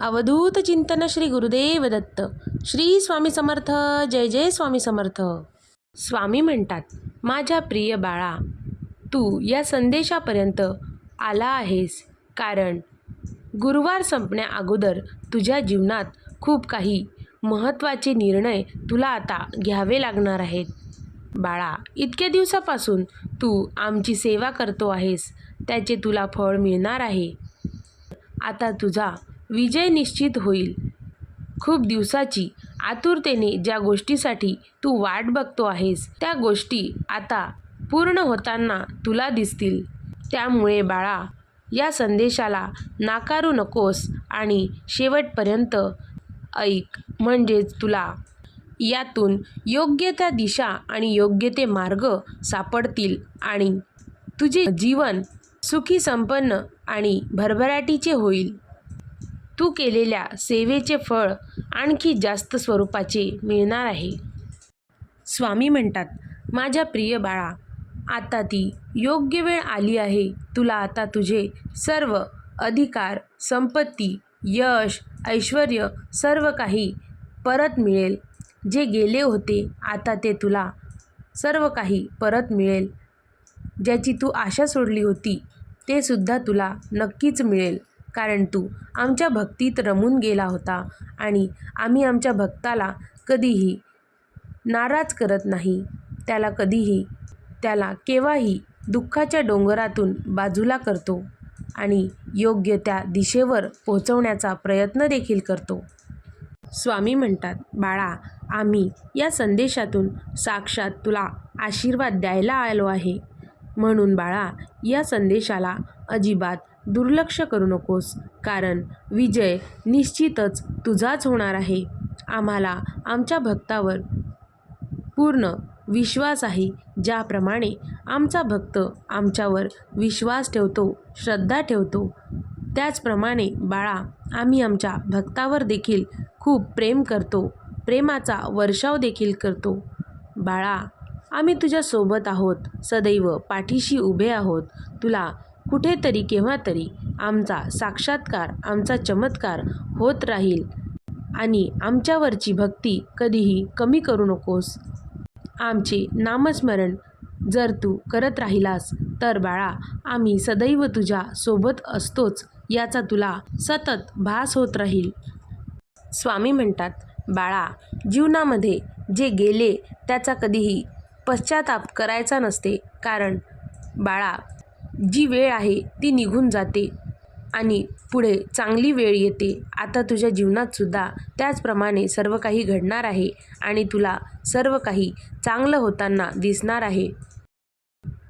अवधूत चिंतन श्री गुरुदेव दत्त. श्री स्वामी समर्थ जय जय स्वामी समर्थ. स्वामी म्हणतात माझ्या प्रिय बाळा तू या संदेशापर्यंत आला आहेस. कारण गुरुवार संपण्या अगोदर तुझ्या जीवनात खूप काही महत्त्वाचे निर्णय तुला आता घ्यावे लागणार आहेत. बाळा इतक्या दिवसापासून तू आमची सेवा करतो आहेस. त्याचे तुला फळ मिळणार आहे. आता तुझा विजय निश्चित होईल. खूप दिवसाची आतुरतेने ज्या गोष्टीसाठी तू वाट बघतो आहेस त्या गोष्टी आता पूर्ण होताना तुला दिसतील. त्यामुळे बाळा या संदेशाला नाकारू नकोस आणि शेवटपर्यंत ऐक. म्हणजेच तुला यातून योग्य त्या दिशा आणि योग्य ते मार्ग सापडतील आणि तुझे जीवन सुखी संपन्न आणि भरभराटीचे होईल. तू केलेल्या सेवेचे फळ आणखी जास्त स्वरूपाचे मिळणार आहे. स्वामी म्हणतात माझ्या प्रिय बाळा आता ती योग्य वेळ आली आहे. तुला आता तुझे सर्व अधिकार संपत्ती यश ऐश्वर सर्व काही परत मिळेल. जे गेले होते आता ते तुला सर्व काही परत मिळेल. ज्याची तू आशा सोडली होती ते सुद्धा तुला नक्कीच मिळेल. कारण तू आमच्या भक्तीत रमून गेला होता आणि आम्ही आमच्या भक्ताला कधीही नाराज करत नाही. त्याला कधीही त्याला केव्हाही दुःखाच्या डोंगरातून बाजूला करतो आणि योग्य त्या दिशेवर पोहोचवण्याचा प्रयत्न देखील करतो. स्वामी म्हणतात बाळा आम्ही या संदेशातून साक्षात तुला आशीर्वाद द्यायला आलो आहे. म्हणून बाळा या संदेशाला अजिबात दुर्लक्ष करू नकोस कारण विजय निश्चितच तुझाच होणार आहे. आम्हाला आमच्या भक्तावर पूर्ण विश्वास आहे ज्याप्रमाणे आमचा भक्त आमच्यावर विश्वास ठेवतो श्रद्धा ठेवतो. त्याचप्रमाणे बाळा आम्ही आमच्या भक्तावर देखील खूप प्रेम करतो प्रेमाचा वर्षाव देखील करतो. बाळा आम्ही तुझ्यासोबत आहोत सदैव पाठीशी उभे आहोत. तुला कुठेतरी केव्हा तरी आमचा साक्षात्कार आमचा चमत्कार होत राहील आणि आमच्यावरची भक्ती कधीही कमी करू नकोस. आमचे नामस्मरण जर तू करत राहिलास तर बाळा आम्ही सदैव तुझ्या सोबत असतोच याचा तुला सतत भास होत राहील. स्वामी म्हणतात बाळा जीवनामध्ये जे गेले त्याचा कधीही पश्चाताप करायचा नसते. कारण बाळा जी वेळ आहे ती निघून जाते आणि पुढे चांगली वेळ येते. आता तुझ्या जीवनातसुद्धा त्याचप्रमाणे सर्व काही घडणार आहे आणि तुला सर्व काही चांगलं होताना दिसणार आहे.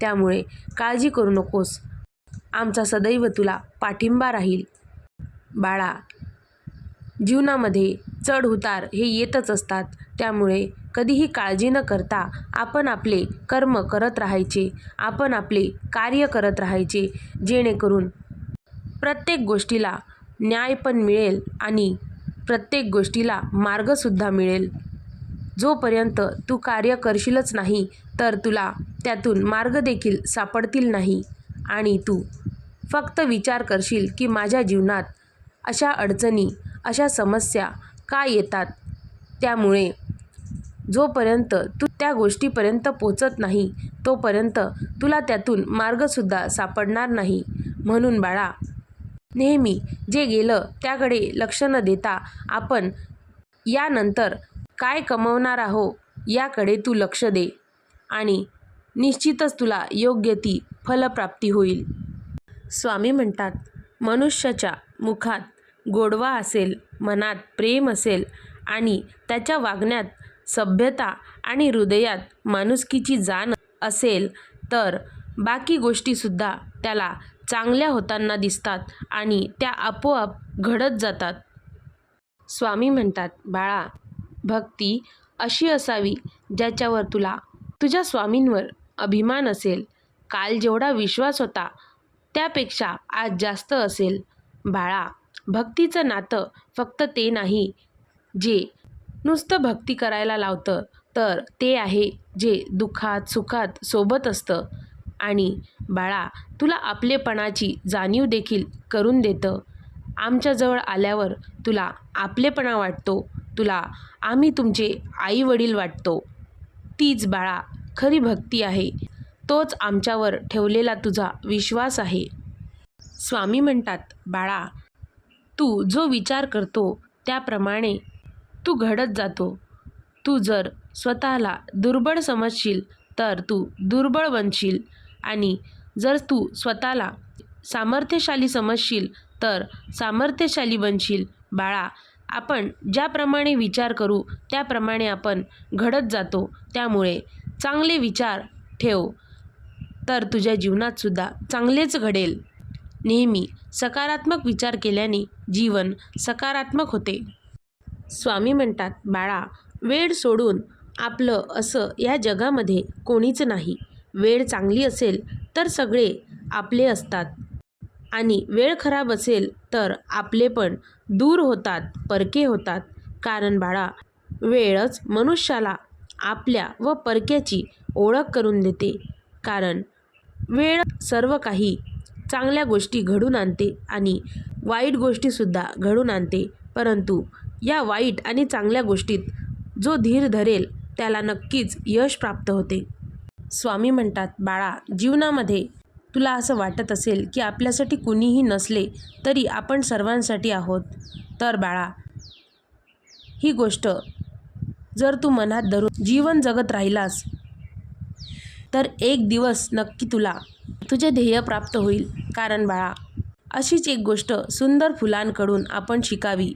त्यामुळे काळजी करू नकोस. आमचा सदैव तुला पाठिंबा राहील. बाळा जीवनामध्ये चढउतार हे येतच असतात. त्यामुळे कधीही काळजी न करता आपण आपले कर्म करत राहायचे. आपण आपले कार्य करत राहायचे. जेणेकरून प्रत्येक गोष्टीला न्याय पण मिळेल आणि प्रत्येक गोष्टीला मार्गसुद्धा मिळेल. जोपर्यंत तू कार्य करशीलच नाही तर तुला त्यातून मार्गदेखील सापडतील नाही आणि तू फक्त विचार करशील की माझ्या जीवनात अशा अडचणी अशा समस्या का येतात? त्यामुळे जोपर्यंत तू त्या गोष्टीपर्यंत पोचत नाही तोपर्यंत तुला त्यातून मार्गसुद्धा सापडणार नाही. म्हणून बाळा नेहमी जे गेलं त्याकडे लक्ष न देता आपण यानंतर काय कमवणार आहो याकडे तू लक्ष दे आणि निश्चितच तुला योग्य ती फलप्राप्ती होईल. स्वामी म्हणतात मनुष्याच्या मुखात गोडवा असेल मनात प्रेम असेल आणि त्याच्या वागण्यात सभ्यता आणि हृदयात माणुसकीची जाण असेल तर बाकी गोष्टीसुद्धा त्याला चांगल्या होताना दिसतात आणि त्या आपोआप घडत जातात. स्वामी म्हणतात बाळा भक्ती अशी असावी ज्याच्यावर तुला तुझ्या स्वामींवर अभिमान असेल. काल जेवढा विश्वास होता त्यापेक्षा आज जास्त असेल. बाळा भक्तीचं नातं फक्त ते नाही जे नुसतं भक्ती करायला लावतं तर ते आहे जे दुःखात सुखात सोबत असतं. आणि बाळा तुला आपलेपणाची जाणीव देखील करून देतं. आमच्याजवळ आल्यावर तुला आपलेपणा वाटतो तुला आम्ही तुमचे आई वडील वाटतो. तीच बाळा खरी भक्ती आहे तोच आमच्यावर ठेवलेला तुझा विश्वास आहे. स्वामी म्हणतात बाळा तू जो विचार करतो त्याप्रमाणे तू घडत जातो. तू जर स्वतःला दुर्बळ समजशील तर तू दुर्बळ बनशील आणि जर तू स्वतःला सामर्थ्यशाली समजशील तर सामर्थ्यशाली बनशील. बाळा आपण ज्याप्रमाणे विचार करू त्याप्रमाणे आपण घडत जातो. त्यामुळे चांगले विचार ठेव. तर तुझ्या जीवनातसुद्धा चांगलेच घडेल. नेहमी सकारात्मक विचार केल्याने जीवन सकारात्मक होते. स्वामी म्हणतात बाळा वेळ सोडून आपलं असं या जगामध्ये कोणीच नाही. वेळ चांगली असेल तर सगळे आपले असतात. आणि वेळ खराब असेल तर आपले पण दूर होतात परके होतात. कारण बाळा वेळच मनुष्याला आपल्या व परक्याची ओळख करून देते. कारण वेळ सर्व काही चांगल्या गोष्टी घडून आणते आणि वाईट गोष्टीसुद्धा घडून आणते. परंतु या वाईट आणि चांगल्या गोष्टीत जो धीर धरेल त्याला नक्कीच यश प्राप्त होते. स्वामी म्हणतात बाळा जीवनामध्ये तुला असं वाटत असेल की आपल्यासाठी कुणीही नसले तरी आपण सर्वांसाठी आहोत. तर बाळा ही गोष्ट जर तू मनात धरून जीवन जगत राहिलास तर एक दिवस नक्की तुला. तुझे ध्येय प्राप्त होईल. कारण बाळा अशीच एक गोष्ट सुंदर फुलांकडून आपण शिकावी.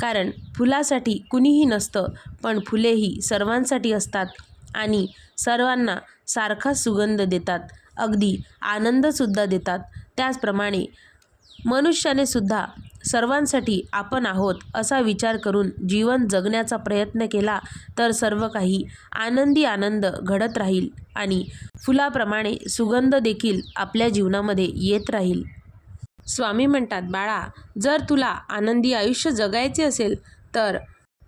कारण फुलासाठी कुणीही नसतं पण फुलेही सर्वांसाठी असतात आणि सर्वांना सारखा सुगंध देतात. अगदी आनंदसुद्धा देतात. त्याचप्रमाणे मनुष्याने सुद्धा सर्वांसाठी आपण आहोत असा विचार करून जीवन जगण्याचा प्रयत्न केला तर सर्व काही आनंदी आनंद घडत राहील आणि फुलाप्रमाणे सुगंध देखील आपल्या जीवनामध्ये येत राहील. स्वामी म्हणतात बाळा जर तुला आनंदी आयुष्य जगायचे असेल तर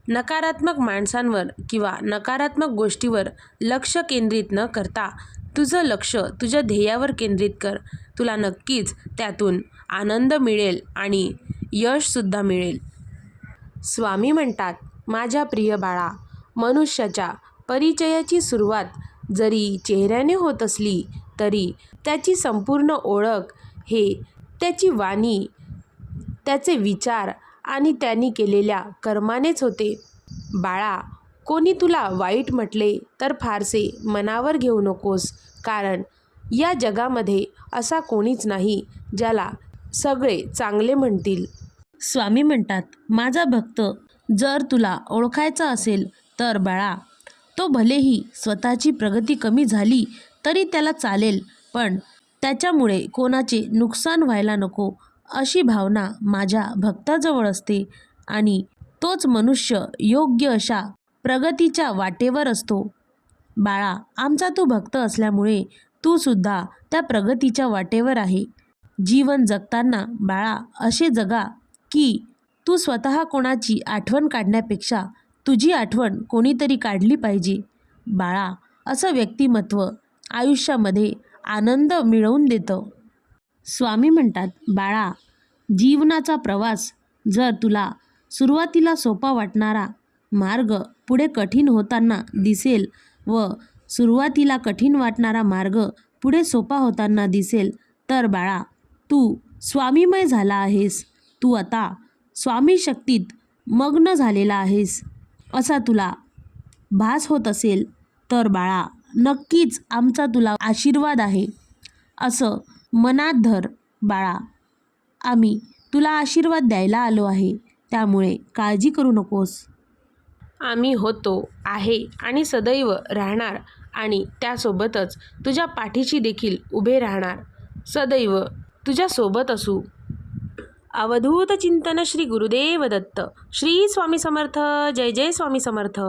नकारात्मक माणसांवर किंवा नकारात्मक गोष्टीवर लक्ष केंद्रित न करता तुझं लक्ष तुझ्या ध्येयावर केंद्रित कर. तुला नक्कीच त्यातून आनंद मिळेल आणि यशसुद्धा मिळेल. स्वामी म्हणतात माझ्या प्रिय बाळा मनुष्याच्या परिचयाची सुरुवात जरी चेहऱ्याने होत असली तरी त्याची संपूर्ण ओळख हे त्याची वाणी त्याचे विचार आणि त्यांनी केलेल्या कर्मानेच होते. बाळा कोणी तुला वाईट म्हटले तर फारसे मनावर घेऊ नकोस कारण या जगामध्ये असा कोणीच नाही ज्याला सगळे चांगले म्हणतील. स्वामी म्हणतात माझा भक्त जर तुला ओळखायचा असेल तर बाळा तो भलेही स्वतःची प्रगती कमी झाली तरी त्याला चालेल पण त्याच्यामुळे कोणाचे नुकसान व्हायला नको अशी भावना माझ्या भक्ताजवळ असते आणि तोच मनुष्य योग्य अशा प्रगतीच्या वाटेवर असतो. बाळा आमचा तू भक्त असल्यामुळे तू सुद्धा त्या प्रगतीच्या वाटेवर आहे. जीवन जगताना बाळा असे जगा की तू स्वतः कोणाची आठवण काढण्यापेक्षा तुझी आठवण कोणीतरी काढली पाहिजे. बाळा असं व्यक्तिमत्व आयुष्यामध्ये आनंद मिळवून देतं. स्वामी म्हणतात बाळा जीवनाचा प्रवास जर तुला सुरुवातीला सोपा वाटणारा मार्ग पुढे कठीण होताना दिसेल व सुरुवातीला कठीण वाटणारा मार्ग पुढे सोपा होताना दिसेल. तर बाळा तू स्वामीमय झाला आहेस. तू आता स्वामी शक्तीत मग्न झालेला आहेस. असा तुला भास होत असेल तर बाळा नक्कीच आमचा तुला आशीर्वाद आहे. असं मनात धर बाळा. आम्ही तुला आशीर्वाद द्यायला आलो आहे. त्यामुळे काळजी करू नकोस. आम्ही होतो आहे आणि सदैव राहणार आणि त्यासोबतच तुझ्या पाठीशी देखील उभे राहणार. सदैव तुझ्यासोबत असू. अवधूत चिंतन श्री गुरुदेव दत्त. श्री स्वामी समर्थ. जय जय स्वामी समर्थ.